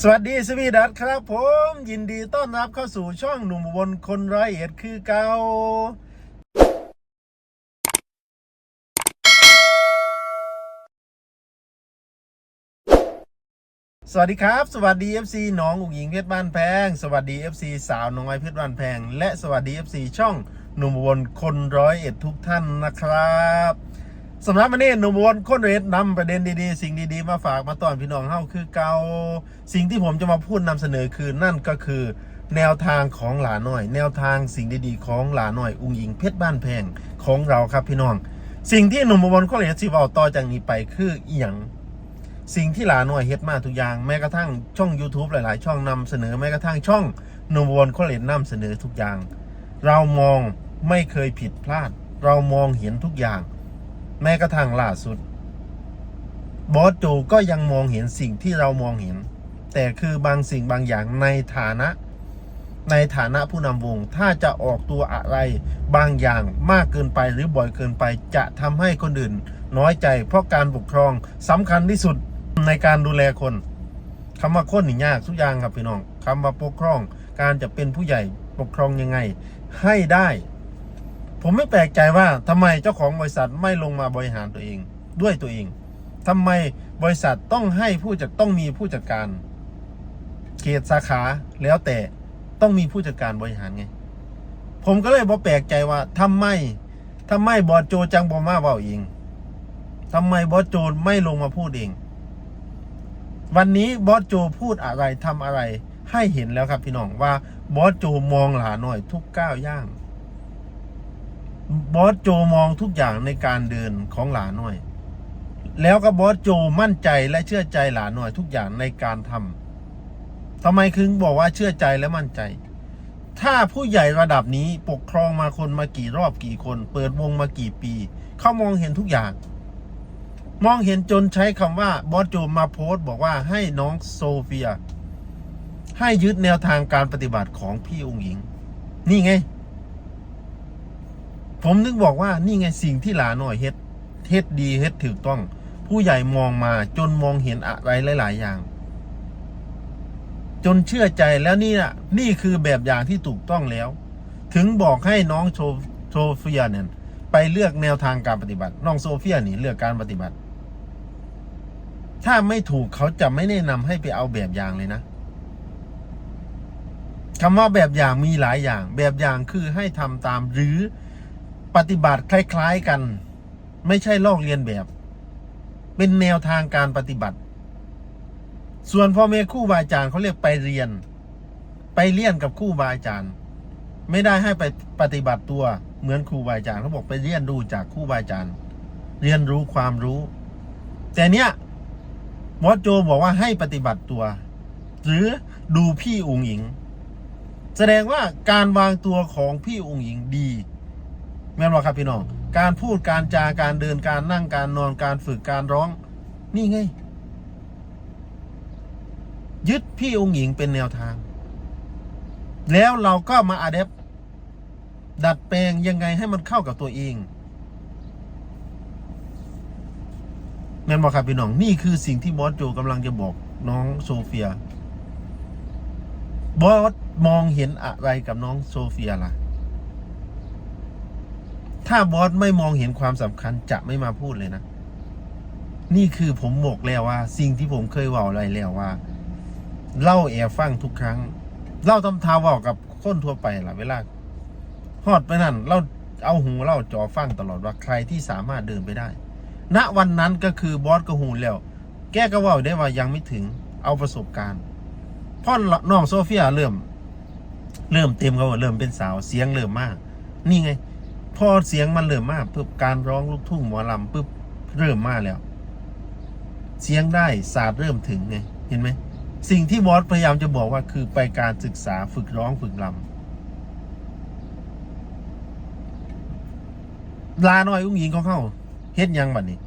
สวัสดีสวีดัตครับผมยินดีต้อนรับเข้าสู่ช่องหนุ่มบนคนร้อยเอ็ดคือเกาสวัสดีครับ สวัสดี FC น้องอุ๋งหญิงเพชรบ้านแพง สวัสดี FC สาวน้อยเพชรบ้านแพง และสวัสดี FC ช่องหนุ่มบนคนร้อยเอ็ดทุกท่านนะครับ สำหรับวันนี้หนุ่มอุบนคนร้อยเอ็ดนำประเด็นดีๆ สิ่งดีๆ มาฝากมาต้อนพี่น้องเฮาคือเกาสิ่งที่ผมจะมาพูดนำเสนอคือนั่นก็คือ แนวทางของหลาน้อย แนวทางสิ่งดีๆ ของหลาน้อย อุ๋งหญิงเพชรบ้านแพงของเราครับพี่น้อง สิ่งที่หนุ่มอุบลคนร้อยเอ็ดสิเอาต่อจากนี้ไปคืออีหยังสิ่งที่หลาหน่วยเฮ็ดมาทุกอย่างแม้กระทั่งช่อง YouTube หลาย ๆ ช่องนำเสนอแม้กระทั่งช่องหนุ่มวนโคเลนนำเสนอทุกอย่าง เรามองไม่เคยผิดพลาด เรามองเห็นทุกอย่าง แม้กระทั่งล่าสุด บอสโจก็ยังมองเห็นสิ่งที่เรามองเห็น แต่คือบางสิ่งบางอย่างในฐานะ ในฐานะผู้นำวง ถ้าจะออกตัวอะไร บางอย่างมากเกินไปหรือบ่อยเกินไป จะทำให้คนอื่น น้อยใจ เพราะการปกครองสำคัญที่สุดในการดูแลคนคำว่าคนนี่ยากทุกอย่างครับพี่น้องคำว่าปกครอง การจะเป็นผู้ใหญ่ปกครองยังไง ให้ได้ ผมไม่แปลกใจว่าทำไมเจ้าของบริษัทไม่ลงมาบริหารตัวเอง ด้วยตัวเองทำไมบริษัทต้องให้ผู้จัดต้องมีผู้จัดการ เขตสาขาแล้วแต่ต้องมีผู้จัดการบริหารไง ผมก็เลยบอแปลกใจว่าทำไมทำไมบอสโจจังบอมาเบาเองทำไมบอสโจไม่ลงมาพูดเอง วันนี้บอสโจพูดอะไรทำอะไร ให้เห็นแล้วครับพี่น้องว่าบอสโจมองหลาหน่อยทุกก้าวย่าง บอสโจมองทุกอย่างในการเดินของหลานหน่อย แล้วก็บอสโจมั่นใจและเชื่อใจหลานหน่อยทุกอย่างในการทำทำไมคึงบอกว่าเชื่อใจและมั่นใจ ถ้าผู้ใหญ่ระดับนี้ปกครองมาคนมากี่รอบกี่คน เปิดวงมากี่ปี เขามองเห็นทุกอย่าง มองเห็นจนใช้คำว่าบอสโจมาโพสต์บอกว่าให้น้องโซเฟีย ให้ยึดแนวทางการปฏิบัติของพี่องค์หญิง นี่ไง ผมนึกบอกว่านี่ไงสิ่งที่หลาหน่อยเฮ็ดเฮ็ดดีเฮ็ดถูกต้อง ผู้ใหญ่มองมาจนมองเห็นอะไรหลาย ๆ อย่าง จนเชื่อใจแล้วนี่นะนี่คือแบบอย่างที่ถูกต้องแล้ว ถึงบอกให้น้องโซโซเฟียเนี่ยไปเลือกแนวทางการปฏิบัติ น้องโซเฟียนี่เลือกการปฏิบัติ ถ้าไม่ถูกเขาจะไม่แนะนำให้ไปเอาแบบอย่างเลยนะคำว่าแบบอย่างมีหลายอย่าง แบบอย่างคือให้ทำตามหรือ ปฏิบัติคล้ายๆกัน ไม่ใช่ลอกเรียนแบบ เป็นแนวทางการปฏิบัติ ส่วนพ่อแม่คู่บาอาจารย์เขาเรียกไปเรียน ไปเรียนกับคู่บาอาจารย์ ไม่ได้ให้ไปปฏิบัติตัวเหมือนครูบาอาจารย์เขาบอกไปเรียนรู้จากคู่บาอาจารย์ เรียนรู้ความรู้ แต่เนี้ยมอสโจบอกว่าให้ปฏิบัติตัว หรือดูพี่อุ๋งหญิง แสดงว่าการวางตัวของพี่อุ๋งหญิงดี แม่นว่ครับพี่น้อง การพูดการจาการเดินการนั่งการนอนการฝึกการร้อง นี่ไง ยึดพี่องค์หญิงเป็นแนวทาง แล้วเราก็มาอาเดบดัดแปลงยังไงให้มันเข้ากับตัวเองแม่นบอกครับพี่น้อง นี่คือสิ่งที่บอสโจกำลังจะบอกน้องโซเฟีย บอสมองเห็นอะไรกับน้องโซเฟียล่ะ ถ้าบอสไม่มองเห็นความสำคัญจะไม่มาพูดเลยนะ นี่คือผมบอกแล้วว่า สิ่งที่ผมเคยว่าอะไรแล้วว่า เล่าแอบฟังทุกครั้ง เล่าทำทาว่ากับคนทั่วไปล่ะ เวลาฮอดไปนั่น เราเอาหูเล่าจอฟังตลอดว่าใครที่สามารถเดินไปได้ ณวันนั้นก็คือบอสก็หูแล้ว แกก็ว่าได้ว่ายังไม่ถึงเอาประสบการณ์พ่อน้องโซเฟียเริ่ม เริ่มเต็มเขาเริ่มเป็นสาวเสียงเริ่มมาก นี่ไง พอเสียงมันเริ่มมากปุ๊บการร้องลูกทุ่งหมอลำปุ๊บเริ่มมาแล้ว เสียงได้ศาสตร์เริ่มถึงไงเห็นไหมสิ่งที่บอสพยายามจะบอกว่าคือไปการศึกษาฝึกร้องฝึกลำลาหน่อยอุ้งหญิงของเขาเฮ็ดยังบัดนี้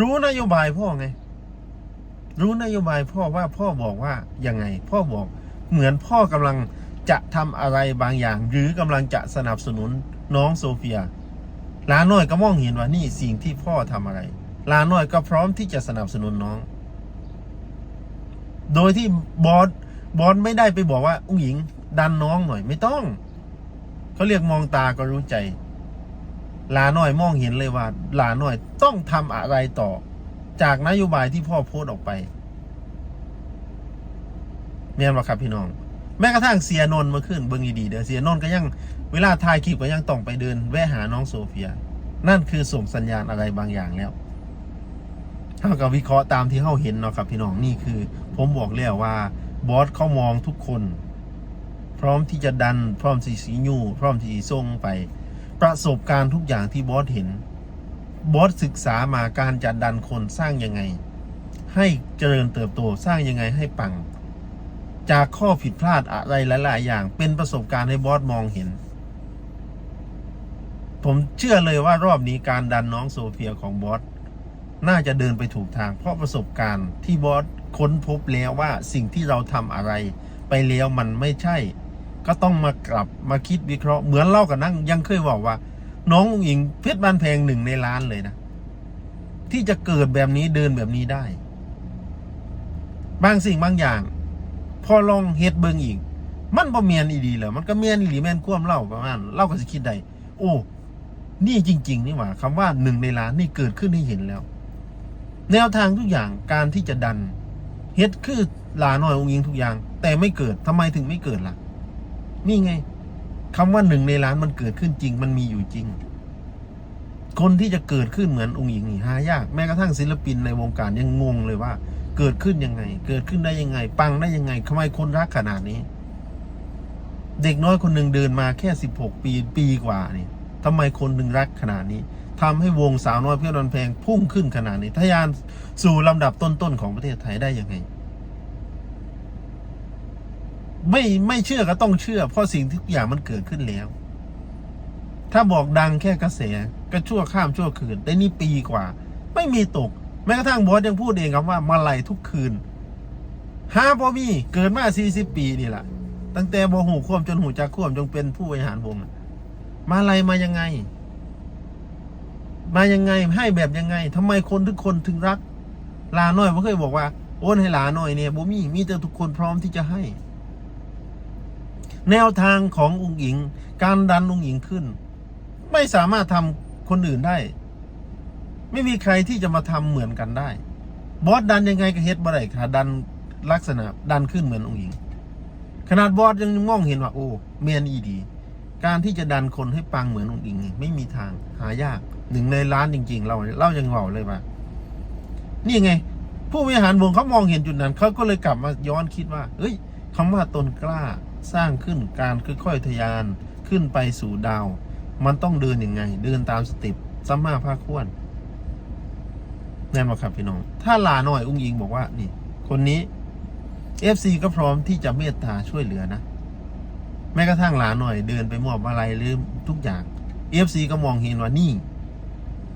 รู้นโยบายพ่อไง รู้นโยบายพ่อว่าพ่อบอกว่ายังไง พ่อบอกเหมือนพ่อกำลังจะทำอะไรบางอย่าง หรือกำลังจะสนับสนุน น้องโซเฟียลาน้อยก็มองเห็นว่านี่สิ่งที่พ่อทำอะไร ลาน้อยก็พร้อมที่จะสนับสนุนน้อง โดยที่บอสบอสไม่ได้ไปบอกว่า อุ้งหญิง ดันน้องหน่อยไม่ต้อง เขาเรียกมองตาก็รู้ใจ ลาหน่อยมองเห็นเลยว่าลาหน่อยต้องทำอะไรต่อ จากนโยบายที่พ่อโพสต์ออกไปเมียนว่าครับพี่น้อง แม้กระทั่งเสียนนท์มื่อคืนเบิ่งดีๆเด้อเสียนนท์ก็ยัง เวลาถ่ายคลิปก็ยังต้องไปเดิน แวะหาน้องโซเฟีย นั่นคือส่งสัญญาณอะไรบางอย่างแล้วเท่ากับวิเคราะห์ตามที่เขาเห็นเนาะครับพี่น้องนี่คือ ผมบอกแล้วว่าบอสเขามองทุกคน พร้อมที่จะดัน พร้อมที่สียูพร้อมที่ส่งไป ประสบการณ์ทุกอย่างที่บอสเห็น บอสศึกษามาการจะดันคนสร้างยังไง ให้เจริญเติบโตสร้างยังไงให้ปัง จากข้อผิดพลาดอะไรหลาย ๆ อย่าง เป็นประสบการณ์ให้บอสมองเห็น ผมเชื่อเลยว่ารอบนี้การดันน้องโซเฟียของบอสน่าจะเดินไปถูกทาง เพราะประสบการณ์ที่บอสค้นพบแล้วว่าสิ่งที่เราทำอะไร ไปแล้วมันไม่ใช่ ก็ต้องมากลับมาคิดวิเคราะห์เหมือนเล่ากับนั่งยังเคยบอกว่า น้องอุ๋งอิงเพชรบ้านแพงหนึ่งในล้านเลยนะ ที่จะเกิดแบบนี้เดินแบบนี้ได้ บางสิ่งบางอย่าง พอลองเฮ็ดเบิงอีก มันบ่เมียนอีดีเหรอมันก็เมียนอีหลีแม่นความเล่าประมาณเล่าก็สิคิดได้โอ้ นี่จริง ๆ นี่หว่าคำว่าหนึ่งในล้านนี่เกิดขึ้นให้เห็นแล้ว แนวทางทุกอย่างการที่จะดันเฮ็ดคือลาหน่อยองค์ยิงทุกอย่าง แต่ไม่เกิดทำไมถึงไม่เกิดล่ะ นี่ไงคำว่าหนึ่งในล้านมันเกิดขึ้นจริง มันมีอยู่จริง คนที่จะเกิดขึ้นเหมือนองค์หญิงนี่หายากแม้กระทั่งศิลปินในวงการยังงงเลยว่า เกิดขึ้นยังไง เกิดขึ้นได้ยังไง ปังได้ยังไงทำไมคนรักขนาดนี้ เด็กน้อยคนหนึ่งเดินมาแค่สิบหกปีปีกว่านี่ ทำไมคนหนึ่งรักขนาดนี้ทำให้วงสาวน้อยเพื่อนอนแพงพุ่งขึ้นขนาดนี้ทะยานสู่ลำดับต้นๆของประเทศไทยได้ยังไง ไม่ไม่เชื่อก็ต้องเชื่อ เพราะสิ่งทุกอย่างมันเกิดขึ้นแล้ว ถ้าบอกดังแค่กระแสก็ชั่วข้ามชั่วคืนแต่นี่ปีกว่า ไม่มีตก แม้กระทั่งบอสยังพูดเองครับว่ามาไหลทุกคืนฮาพอมีเกิดมาสี่สิบปีนี่แหละตั้งแต่บอหูควมจนหูจักควมจงเป็นผู้บริหารวงน่ะ มาอะไล่มายังไง มายังไงให้แบบยังไงทำไมคนทุกคนถึงรัก ลาหน่อยไม่เคยบอกว่าโอนให้ลาหน่อยเนี่ยบ่มีมีแต่ทุกคนพร้อมที่จะให้ แนวทางขององค์หญิง การดันองค์หญิงขึ้น ไม่สามารถทำคนอื่นได้ ไม่มีใครที่จะมาทำเหมือนกันได้ บอสดันยังไงก็เฮ็ดบ่ได้ค่ะดันลักษณะดันขึ้นเหมือนองค์หญิง ขนาดบอสยังมองเห็นว่าโอ้เมียนอีดี การที่จะดันคนให้ปังเหมือนองค์หญิงไม่มีทางหายากหนึ่งในล้านจริง ๆ เราเล่ายังบอกเลยว่านี่ไง ผู้บริหารวงเขามองเห็นจุดนั้นเขาก็เลยกลับมาย้อนคิดว่า เอ้ยคำว่าตนกล้าสร้างขึ้นการค่อยๆทะยานขึ้นไปสู่ดาว มันต้องเดินยังไง เดินตามสเต็ปสัมมาภาคควรแน่นอนครับพี่น้อง ถ้าลาหน่อยอุ้งยิงบอกว่า นี่ คนนี้ FC ก็พร้อมที่จะเมตตาช่วยเหลือนะ แม้กระทั่งหลานหน่อยเดินไปมอบอะไรหรือทุกอย่าง FC ก็มองเห็นว่านี่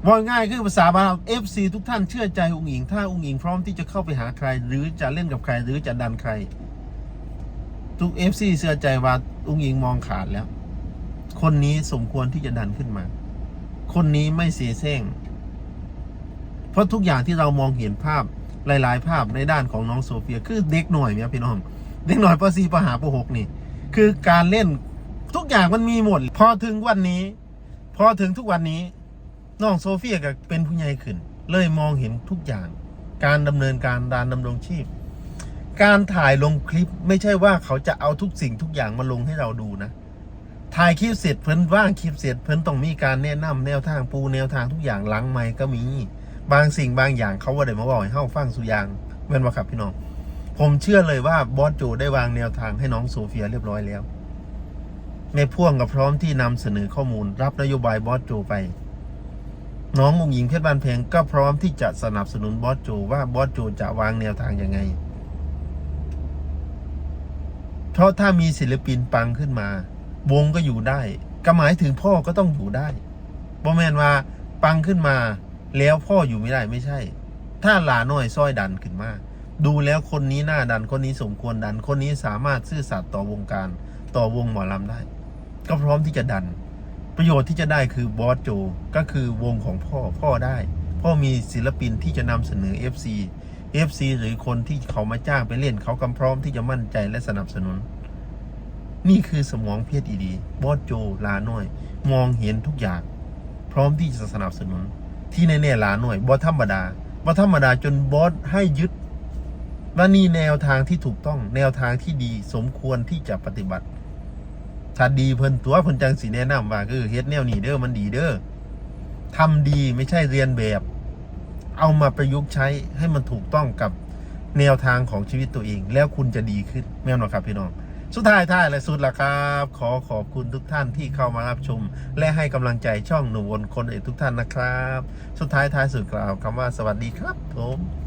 ว่าง่ายคือภาษาบ้านเรา FC ทุกท่านเชื่อใจองค์หญิง ถ้าองค์หญิงพร้อมที่จะเข้าไปหาใคร หรือจะเล่นกับใคร หรือจะดันใคร ทุก FC เชื่อใจว่าองค์หญิงมองขาดแล้ว คนนี้สมควรที่จะดันขึ้นมา คนนี้ไม่เสียแซงเพราะทุกอย่างที่เรามองเห็นภาพหลาย ๆ ภาพในด้านของน้องโซเฟีย คือเด็กหน่อยเนี่ยพี่น้อง เด็กหน่อยปสีปหาปหกนี่ คือการเล่นทุกอย่างมันมีหมด พอถึงวันนี้ พอถึงทุกวันนี้น้องโซเฟียก็เป็นผู้ใหญ่ขึ้น เลยมองเห็นทุกอย่าง การดำเนินการการดำรงชีพ การถ่ายลงคลิปไม่ใช่ว่าเขาจะเอาทุกสิ่งทุกอย่างมาลงให้เราดูนะ ถ่ายคลิปเสร็จเพิ่นว่างคลิปเสร็จเพิ่นต้องมีการแนะนำแนวทางปูแนวทางทุกอย่างหลังไมค์ก็มี บางสิ่งบางอย่างเขาว่าได้มาบอกให้เฮาฟังสุยางแม่นบ่ครับพี่น้อง ผมเชื่อเลยว่าบอสโจได้วางแนวทางให้น้องโซเฟียเรียบร้อยแล้ว ในพ่วงกับพร้อมที่นำเสนอข้อมูลรับนโยบายบอสโจไป น้องมุงหญิงเพชรบานเพงก็พร้อมที่จะสนับสนุนบอสโจว่าบอสโจจะวางแนวทางยังไง เพราะถ้ามีศิลปินปังขึ้นมา วงก็อยู่ได้ก็หมายถึงพ่อก็ต้องอยู่ได้บ่แมนว่าปังขึ้นมา แล้วพ่ออยู่ไม่ได้ไม่ใช่ ถ้าหลาน้อยซ้อยดันขึ้นมาก ดูแล้วคนนี้น่าดันคนนี้สมควรดัน คนนี้สามารถซื่อสัตย์ต่อวงการต่อวงหมอลำได้ ก็พร้อมที่จะดัน ประโยชน์ที่จะได้คือบอสโจก็คือวงของพ่อพ่อได้ พ่อมีศิลปินที่จะนำเสนอ FC FC หรือคนที่เขามาจ้างไปเล่น เขากำพร้อมที่จะมั่นใจและสนับสนุน นี่คือสมองเพศอีดีบอสโจลาน้อย มองเห็นทุกอย่าง พร้อมที่จะสนับสนุน ที่แน่ๆลาน้อยบอสธรรมดาบอสธรรมดาจนบอสให้ยึด ว่านี่แนวทางที่ถูกต้องแนวทางที่ดีสมควรที่จะปฏิบัติถ้าดีเพิ่นตัวเพิ่นจังสีแนะนำว่าคือเฮ็ดแนวนี้เด้อมันดีเด้อทำดีไม่ใช่เรียนแบบ เอามาประยุกต์ใช้ให้มันถูกต้องกับแนวทางของชีวิตตัวเอง แล้วคุณจะดีขึ้นแม่นบ่ครับพี่น้องสุดท้ายท้ายและสุดละครับ ขอขอบคุณทุกท่านที่เข้ามารับชม และให้กำลังใจช่องหนุ่มวนคนเอกทุกท่านนะครับ สุดท้ายท้ายสุดกล่าวคำว่าสวัสดีครับผม